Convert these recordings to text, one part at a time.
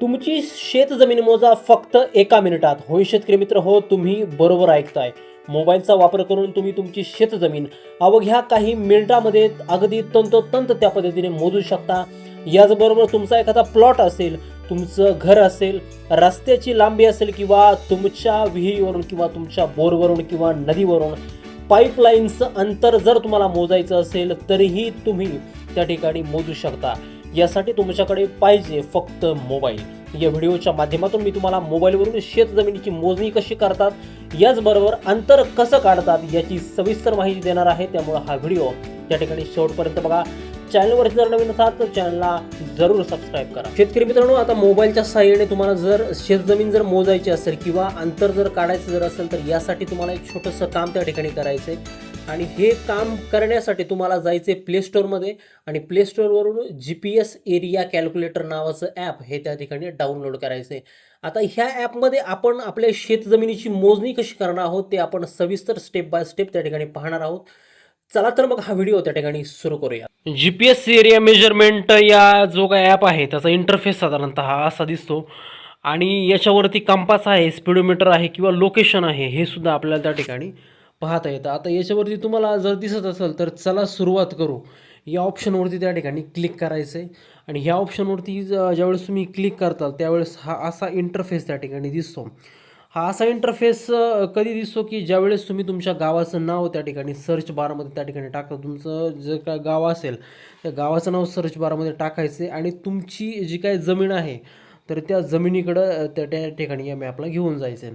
तुमची शेत जमीन मोजा फक्त एका मिनिटात. होय शेतकरी मित्र हो तुम्ही बरोबर ऐकताय. मोबाईलचा वापर करून तुम्ही तुमची शेतजमीन अवघ्या काही मिनिटामध्ये अगदी तंतोतंत त्या पद्धतीने मोजू शकता. याचबरोबर तुमचा एखादा प्लॉट असेल तुमचं घर असेल रस्त्याची लांबी असेल किंवा तुमच्या विहिरीवरून किंवा तुमच्या बोरवरून किंवा नदीवरून पाईपलाईनचं अंतर जर तुम्हाला मोजायचं असेल तरीही तुम्ही त्या ठिकाणी मोजू शकता. यासाठी तुमच्याकडे पाहिजे फक्त मोबाईल. या व्हिडिओच्या माध्यमातून मी तुम्हाला मोबाईलवरून शेत जमिनीची मोजणी कशी करतात याचबरोबर अंतर कसं काढतात याची सविस्तर माहिती देणार आहे. त्यामुळे हा व्हिडिओ त्या ठिकाणी शेवटपर्यंत बघा. चॅनलवरती जर नवीन असाल तर चॅनलला जरूर सबस्क्राईब करा. शेतकरी मित्रांनो आता मोबाईलच्या सहाय्याने तुम्हाला जर शेतजमीन जर मोजायची असेल किंवा अंतर जर काढायचं जर असेल तर यासाठी तुम्हाला एक छोटंसं काम त्या ठिकाणी करायचं आहे आणि हे काम करण्यासाठी तुम्हाला जायचे प्ले स्टोअरमध्ये आणि play स्टोअरवरून G P S area calculator नावाचं ॲप हे त्या ठिकाणी डाउनलोड करायचं आहे आता ह्या ॲपमध्ये आपण आपल्या शेतजमिनीची मोजणी कशी करणार आहोत ते आपण सविस्तर स्टेप बाय स्टेप त्या ठिकाणी पाहणार आहोत. चला तर मग हा व्हिडिओ त्या ठिकाणी सुरू करूया. G P S area measurement या जो काय ॲप आहे त्याचा इंटरफेस साधारणतः असा दिसतो. आणि याच्यावरती कंपास आहे स्पीडोमीटर आहे किंवा लोकेशन आहे हे सुद्धा आपल्याला त्या ठिकाणी पाहता येतं. आता याच्यावरती तुम्हाला जर दिसत असेल तर चला सुरुवात करू. या ऑप्शनवरती त्या ठिकाणी क्लिक करायचं आहे आणि ह्या ऑप्शनवरती ज- ज्यावेळेस तुम्ही क्लिक करताल त्यावेळेस हा असा इंटरफेस त्या ठिकाणी दिसतो. हा असा इंटरफेस कधी दिसतो की ज्यावेळेस तुम्ही तुमच्या गावाचं नाव त्या ठिकाणी सर्च बारमध्ये त्या ठिकाणी टाकता तुमचं जे काय गाव असेल त्या गावाचं नाव सर्च बारमध्ये टाकायचं आहे आणि तुमची जी काय जमीन आहे तर त्या जमिनीकडं त्या त्या ठिकाणी या मॅपला घेऊन जायचं आहे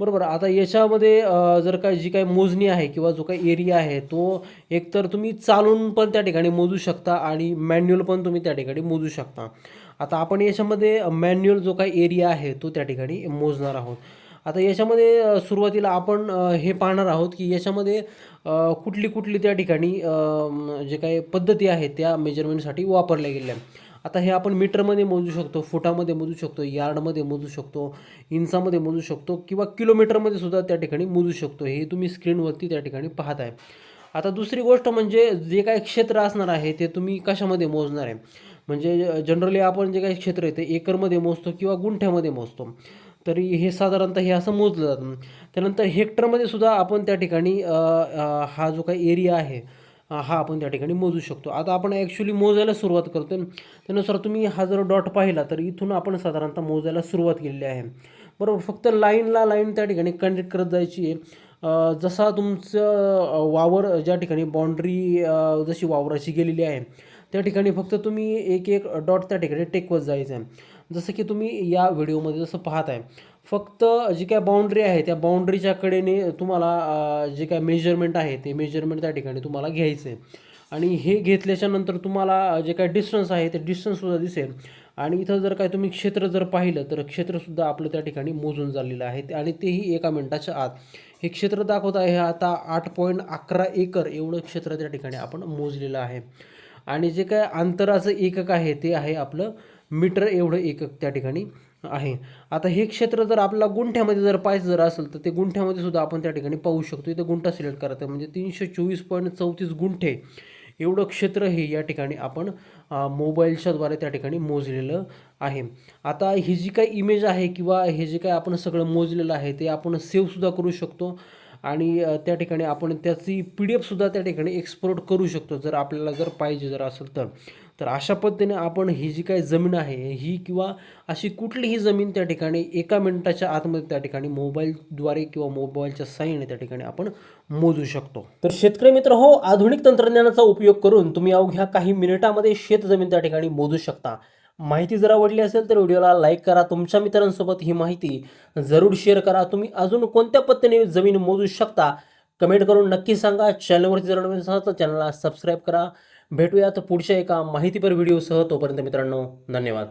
बरोबर. आता याच्यामध्ये जर काय जी काही मोजणी आहे किंवा जो काही एरिया आहे तो एकतर तुम्ही चालून पण त्या ठिकाणी मोजू शकता आणि मॅन्युअल पण तुम्ही त्या ठिकाणी मोजू शकता. आता आपण याच्यामध्ये मॅन्युअल जो काही एरिया आहे तो त्या ठिकाणी मोजणार आहोत. आता याच्यामध्ये सुरुवातीला आपण हे पाहणार आहोत की याच्यामध्ये कुठली कुठली त्या ठिकाणी जे काही पद्धती आहेत त्या मेजरमेंटसाठी वापरल्या गेल्या. आता हे आपण मीटरमध्ये मोजू शकतो फुटामध्ये मोजू शकतो यार्डमध्ये मोजू शकतो इंचामध्ये मोजू शकतो किंवा किलोमीटरमध्ये सुद्धा त्या ठिकाणी मोजू शकतो. हे तुम्ही स्क्रीनवरती त्या ठिकाणी पाहत आहे आता दुसरी गोष्ट म्हणजे जे काही क्षेत्र असणार आहे ते तुम्ही कशामध्ये मोजणार आहे? म्हणजे जनरली आपण जे काही क्षेत्र आहे ते एकरमध्ये मोजतो किंवा गुंठ्यामध्ये मोजतो. तरी हे साधारणतः हे असं मोजलं जातं. त्यानंतर हेक्टरमध्ये सुद्धा आपण त्या ठिकाणी हा जो काही एरिया आहे हा आपण त्या ठिकाणी मोजू शकतो. आता आपण ॲक्च्युली मोजायला सुरुवात करतो त्यानुसार तुम्ही हा जर डॉट पाहिला तर इथून आपण साधारणतः मोजायला सुरुवात केलेली आहे. बरोबर फक्त लाईनला लाईन त्या ठिकाणी कनेक्ट करत जायची आहे. जसा तुमचं वावर ज्या ठिकाणी बाउंड्री जशी वावराची गेलेली आहे त्या ठिकाणी फक्त तुम्ही एक एक डॉट त्या ठिकाणी टेकवत जायचं आहे. जसं की तुम्ही या व्हिडिओमध्ये जसं पाहत आहे फक्त जी काय बाउंड्री आहे त्या बाउंड्रीच्या कडेने तुम्हाला जे काय मेजरमेंट आहे ते मेजरमेंट त्या ठिकाणी तुम्हाला घ्यायचं आहे आणि हे घेतल्याच्या नंतर तुम्हाला जे काय डिस्टन्स आहे ते डिस्टन्ससुद्धा दिसेल. आणि इथं जर काय तुम्ही क्षेत्र जर पाहिलं तर क्षेत्रसुद्धा आपलं त्या ठिकाणी मोजून झालेलं आहे. आणि तेही एका मिनटाच्या आत. हे क्षेत्र दाखवत आहे आता आठ पॉईंट अकरा एकर एवढं क्षेत्र त्या ठिकाणी आपण मोजलेलं आहे. आणि जे काय अंतराचं एकक आहे ते आहे आपलं मीटर एवढं एकक त्या ठिकाणी आहे. आता हे क्षेत्र जर आपला गुंठ्यामध्ये जर पाहायचं जर असेल तर ते गुंठ्यामध्ये सुद्धा आपण त्या ठिकाणी पाहू शकतो. इथं गुंठा सिलेक्ट करायचं म्हणजे तीनशे चोवीस पॉईंट चौतीस गुंठे एवढं क्षेत्र हे या ठिकाणी आपण मोबाईलच्याद्वारे त्या ठिकाणी मोजलेलं आहे. आता ही जी काही इमेज आहे किंवा हे जे काही आपण सगळं मोजलेलं आहे ते आपण सेव्हसुद्धा करू शकतो. आणि त्या ठिकाणी आपण त्याची पी डी एफसुद्धा त्या ठिकाणी एक्सपोर्ट करू शकतो जर आपल्याला जर पाहिजे जर असेल तर. तर अशा पद्धतीने आपण ही जी काही जमीन आहे ही किंवा अशी कुठलीही जमीन त्या ठिकाणी एका मिनिटाच्या आतमध्ये त्या ठिकाणी मोबाईलद्वारे किंवा मोबाईलच्या साह्याने त्या ठिकाणी आपण मोजू शकतो. तर शेतकरी मित्र हो आधुनिक तंत्रज्ञानाचा उपयोग करून तुम्ही अवघ्या काही मिनिटामध्ये शेतजमीन त्या ठिकाणी मोजू शकता. माहिती जर आवडली असेल तर व्हिडिओला लाईक करा. तुमच्या मित्रांसोबत ही माहिती जरूर शेअर करा. तुम्ही अजून कोणत्या पद्धतीने जमीन मोजू शकता? कमेंट करून नक्की सांगा. चॅनलवरती जर नवीन असाल तर चॅनलला सबस्क्राईब करा. भेटूयात पुढच्या एका माहितीपर व्हिडिओसह तोपर्यंत मित्रांनो धन्यवाद.